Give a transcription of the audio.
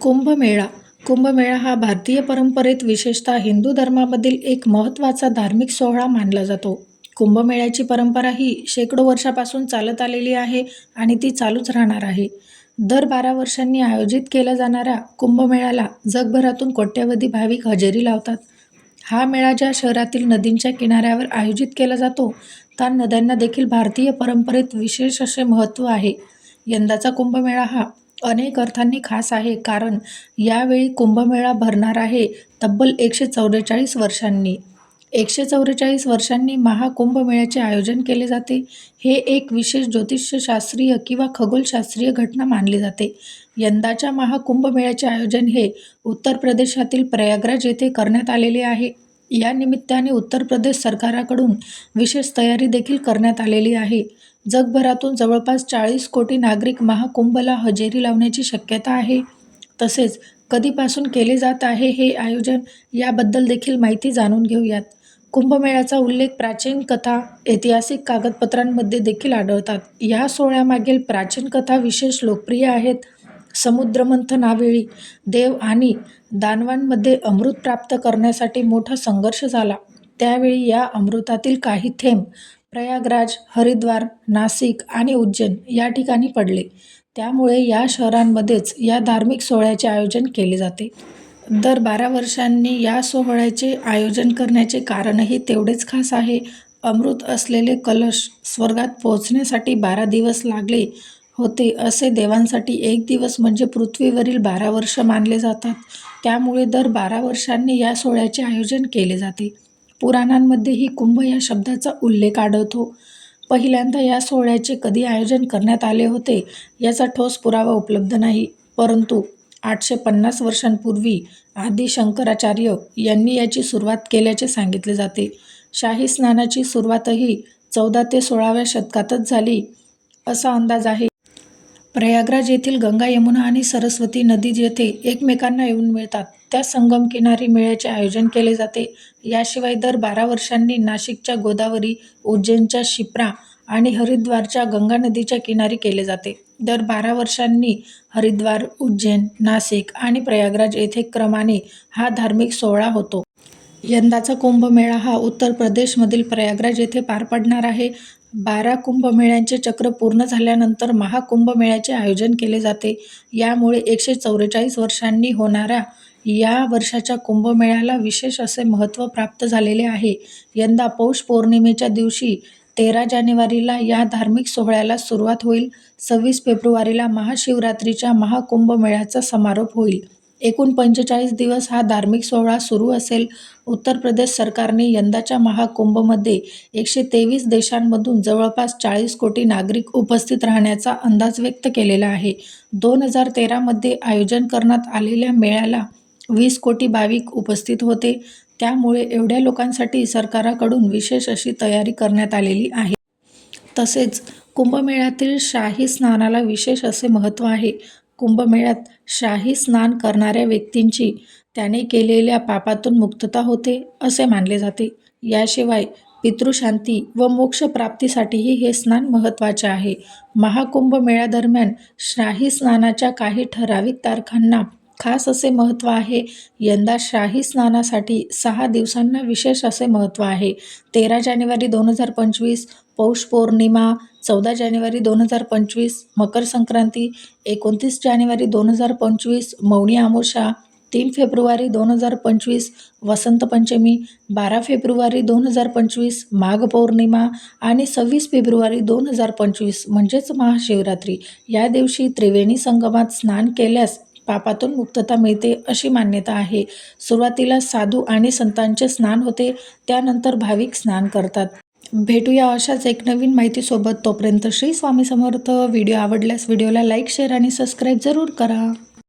कुंभमेळा. कुंभमेळा हा भारतीय परंपरेत विशेषतः हिंदू धर्मामधील एक महत्त्वाचा धार्मिक सोहळा मानला जातो. कुंभमेळ्याची परंपरा ही शेकडो वर्षापासून चालत आलेली आहे आणि ती चालूच राहणार आहे. दर बारा वर्षांनी आयोजित केल्या जाणाऱ्या कुंभमेळ्याला जगभरातून कोट्यवधी भाविक हजेरी लावतात. हा मेळा ज्या शहरातील नदींच्या किनाऱ्यावर आयोजित केला जातो त्या नद्यांना देखील भारतीय परंपरेत विशेष असे महत्त्व आहे. यंदाचा कुंभमेळा हा अनेक अर्थांनी खास आहे कारण यावेळी कुंभमेळा भरणार आहे तब्बल एकशे चौवेचाळीस वर्षांनी. एकशे चौवेचाळीस वर्षांनी महाकुंभमेळ्याचे आयोजन केले जाते. हे एक विशेष ज्योतिषशास्त्रीय किंवा खगोलशास्त्रीय घटना मानली जाते. यंदाच्या महाकुंभमेळ्याचे आयोजन हे उत्तर प्रदेशातील प्रयागराज येथे करण्यात आलेले आहे. या निमित्ताने उत्तर प्रदेश सरकाराकडून विशेष तयारी देखील करण्यात आलेली आहे. जगभरातून जवळपास चाळीस कोटी नागरिक महाकुंभला हजेरी लावण्याची शक्यता आहे. तसेच कधीपासून केले जात आहे हे आयोजन याबद्दल देखील माहिती जाणून घेऊयात. कुंभमेळ्याचा उल्लेख प्राचीन कथा ऐतिहासिक कागदपत्रांमध्ये देखील आढळतात. या सोहळ्यामागील प्राचीन कथा विशेष लोकप्रिय आहेत. समुद्रमंथनावेळी देव आणि दानवांमध्ये अमृत प्राप्त करण्यासाठी मोठा संघर्ष झाला. त्यावेळी या अमृतातील काही थेंब प्रयागराज हरिद्वार नाशिक आणि उज्जैन या ठिकाणी पडले. त्यामुळे या शहरांमध्येच या धार्मिक सोहळ्याचे आयोजन केले जाते. दर बारा वर्षांनी या सोहळ्याचे आयोजन करण्याचे कारणही तेवढेच खास आहे. अमृत असलेले कलश स्वर्गात पोहोचण्यासाठी बारा दिवस लागले होते असे देवांसाठी एक दिवस म्हणजे पृथ्वीवरील बारा वर्ष मानले जातात. त्यामुळे दर बारा वर्षांनी या सोहळ्याचे आयोजन केले जाते. पुराणांमध्येही कुंभ या शब्दाचा उल्लेख आढळतो. पहिल्यांदा या सोहळ्याचे कधी आयोजन करण्यात आले होते याचा ठोस पुरावा उपलब्ध नाही. परंतु आठशे पन्नास वर्षांपूर्वी आदी शंकराचार्य यांनी याची सुरुवात केल्याचे सांगितले जाते. शाही स्नानाची सुरुवातही चौदा ते सोळाव्या शतकातच झाली असा अंदाज आहे. प्रयागराज येथील गंगा यमुना आणि सरस्वती नदी जेथे एकमेकांना येऊन मिळतात त्या संगम किनारी मेळ्याचे आयोजन केले जाते. याशिवाय दर बारा वर्षांनी नाशिकच्या गोदावरी उज्जैनच्या शिप्रा आणि हरिद्वारच्या गंगा नदीच्या किनारी केले जाते. दर बारा वर्षांनी हरिद्वार उज्जैन नाशिक आणि प्रयागराज येथे क्रमाने हा धार्मिक सोहळा होतो. यंदाचा कुंभमेळा हा उत्तर प्रदेशमधील प्रयागराज येथे पार पडणार आहे. बारा कुंभमेळ्यांचे चक्र पूर्ण झाल्यानंतर महाकुंभमेळ्याचे आयोजन केले जाते. यामुळे एकशे चौवेचाळीस वर्षांनी होणाऱ्या या वर्षाच्या कुंभमेळ्याला विशेष असे महत्त्व प्राप्त झालेले आहे. यंदा पौष पौर्णिमेच्या दिवशी तेरा जानेवारीला या धार्मिक सोहळ्याला सुरुवात होईल. सव्वीस फेब्रुवारीला महाशिवरात्रीच्या महाकुंभमेळ्याचा समारोप होईल. एकूण पंचेचाळीस दिवस हा धार्मिक सोहळा सुरू असेल. उत्तर प्रदेश सरकारने यंदाच्या महाकुंभमध्ये एकशे तेवीस देशांमधून जवळपास चाळीस कोटी नागरिक उपस्थित राहण्याचा अंदाज व्यक्त केलेला आहे. दोन हजार तेरामध्ये आयोजन करण्यात आलेल्या मेळ्याला वीस कोटी भाविक उपस्थित होते. त्यामुळे एवढ्या लोकांसाठी सरकाराकडून विशेष अशी तयारी करण्यात आलेली आहे. तसेच कुंभमेळ्यातील शाही स्नानाला विशेष असे महत्त्व आहे. कुंभमेळ्यात शाही स्नान करणाऱ्या व्यक्तींची त्याने केलेल्या पापातून मुक्तता होते असे मानले जाते. याशिवाय पितृशांती व मोक्षप्राप्तीसाठीही हे स्नान महत्त्वाचे आहे. महाकुंभ मेळ्यादरम्यान शाही स्नानाच्या काही ठराविक तारखांना खास असे महत्त्व आहे. यंदा शाही स्नानासाठी सहा दिवसांना विशेष असे महत्त्व आहे. तेरा जानेवारी दोन हजार पंचवीस पौष पौर्णिमा चौदा जानेवारी दोन हजार पंचवीस मकर संक्रांती एकोणतीस जानेवारी दोन हजार पंचवीस मौनी अमावस्या तीन फेब्रुवारी दोन हजार पंचवीस वसंत पंचमी बारा फेब्रुवारी दोन हजार पंचवीस माघ पौर्णिमा आणि सव्वीस फेब्रुवारी दोन हजार पंचवीस म्हणजेच महाशिवरात्री. या दिवशी त्रिवेणी संगमात स्नान केल्यास पापातून मुक्तता मिळते अशी मान्यता आहे. सुरुवातीला साधू आणि संतांचे स्नान होते त्यानंतर भाविक स्नान करतात. भेटूया अशाच एक नवीन माहितीसोबत. तोपर्यंत श्री स्वामी समर्थ. व्हिडिओ आवडल्यास व्हिडिओला लाईक शेअर आणि सबस्क्राईब जरूर करा.